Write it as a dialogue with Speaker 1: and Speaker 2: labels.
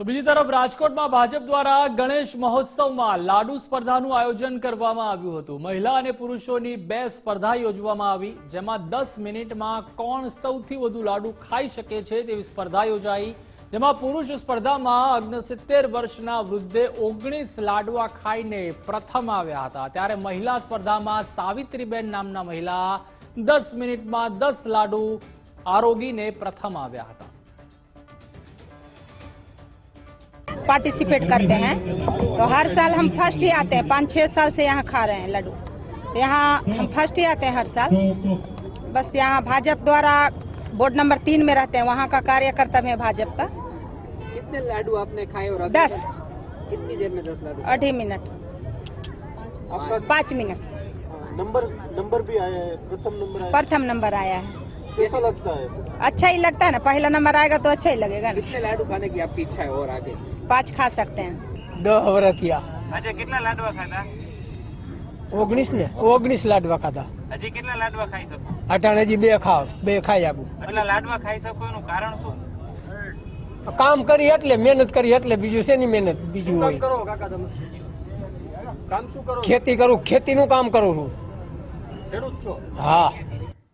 Speaker 1: તો બીજી તરફ રાજકોટમાં ભાજપ દ્વારા ગણેશ મહોત્સવમાં લાડુ સ્પર્ધાનું આયોજન કરવામાં આવ્યું હતું. મહિલા અને પુરુષોની બે સ્પર્ધા યોજવામાં આવી, જેમાં દસ મિનિટમાં કોણ સૌથી વધુ લાડુ ખાઈ શકે છે તેવી સ્પર્ધા યોજાઈ, જેમાં પુરુષ સ્પર્ધામાં અગ્નસિત્તેર વર્ષના વૃદ્ધે ઓગણીસ લાડવા ખાઈને પ્રથમ આવ્યા હતા. ત્યારે મહિલા સ્પર્ધામાં સાવિત્રીબેન નામના મહિલા દસ મિનિટમાં દસ લાડુ આરોગીને પ્રથમ આવ્યા હતા.
Speaker 2: पार्टिसिपेट करते हैं। तो हर साल हम फ़र्स्ट ही आते हैं। पाँच छः साल से यहाँ खा रहे हैं लड्डू। तो यहाँ हम फ़र्स्ट ही आते हैं हर साल। बस यहाँ भाजपा द्वारा बोर्ड नंबर तीन में रहते हैं। वहाँ का कार्यकर्ता है भाजपा का।
Speaker 3: कितने लाडू आपने खाए और
Speaker 2: दस।
Speaker 3: कितनी देर में दस लाडू
Speaker 2: अढ़ी मिनट। पाँच। मिनट।
Speaker 4: नंबर नंबर भी आया है। प्रथम नंबर
Speaker 2: प्रथम नंबर आया है।
Speaker 4: कैसा लगता है
Speaker 2: अच्छा ही लगता है ना पहला नंबर आएगा तो अच्छा ही लगेगा ना
Speaker 3: कितने लाडू खाने की आपकी इच्छा है और आगे
Speaker 2: पाँच खा सकते हैं
Speaker 5: દહ વર્ષ થયા
Speaker 6: આજે કેટલા લાડવા ખાધા
Speaker 5: ઓગણીસ ને ઓગણીસ લાડવા ખાધા
Speaker 6: હજી કેટલા લાડવા ખાઈ શકો
Speaker 5: અટાણે હજી બે ખાવ બે ખાઈ આપું
Speaker 6: એટલા લાડવા ખાઈ શકો એનું કારણ શું
Speaker 5: કામ કરી એટલે મહેનત કરી એટલે બીજું શેની મહેનત બીજું હોય
Speaker 7: કરો કાકા તમે કામ શું કરો
Speaker 5: ખેતી કરું ખેતીનું કામ કરું છું
Speaker 7: ખેડૂત છો
Speaker 5: હા